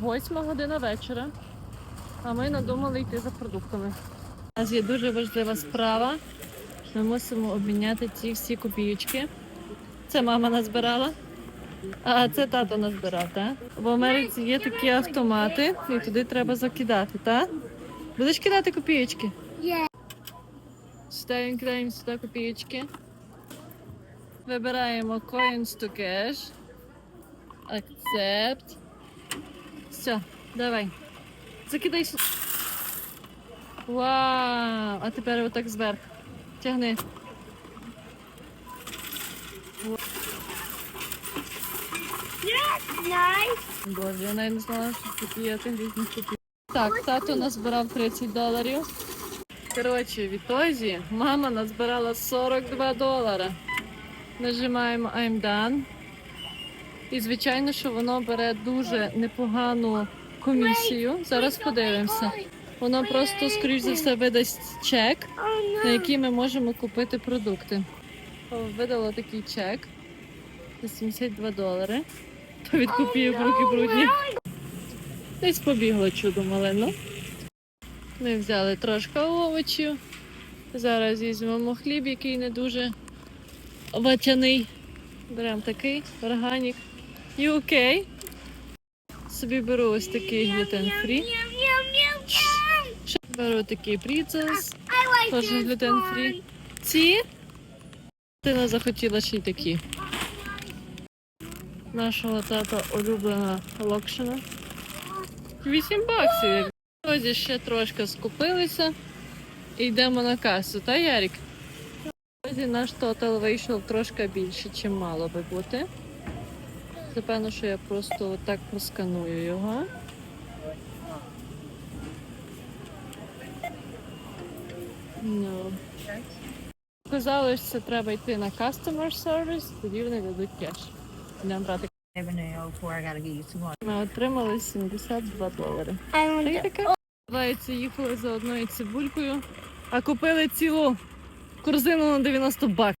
Восьма година вечора. А ми надумали йти за продуктами. У нас є дуже важлива справа. Ми мусимо обміняти ці всі копійки. Це мама назбирала. А це тато назбирав, так? В Америці є такі автомати, і туди треба закидати, так? Будеш кидати копійки? Є. Ставимо, кидаємо сюди копійки. Вибираємо Coins to Cash. Accept. Все, давай. Закидай сюди. Вау! А тепер отак зверху. Тягни. Боже, я навіть не знала, що тут є тих різних копійок. Так, тато назбирав 30 доларів. Коротше, відтоді мама назбирала 42 долара. Нажимаємо I'm done. І звичайно, що воно бере дуже непогану комісію. Зараз подивимося. Воно просто, скоріш за все, видасть чек, на який ми можемо купити продукти. Видало такий чек за 72 долари. То від копійок руки брудні. Десь побігло чудо малино. Ми взяли трошки овочів. Зараз візьмемо хліб, який не дуже ватяний. Беремо такий органік. UK. Собі беру ось такий глютен фрі. Беру такий пріцелс, теж глютен фрі. one. Ці. Дитина захотіла ще й такі. Нашого тата улюблена локшина. 8 баксів. Ось ще трошки скупилися і йдемо на касу, та Ярік? Ось наш тотал вийшов трошки більше, чим мало би бути. Напевно, що я просто отак просканую його. Ну. Казали, що це треба йти на customer service, тоді вони дадуть кеш. Йдемо брати. Ми отримали 72 долари. Здається, їхали за одною цибулькою, а купили цілу корзину на 90 баксів.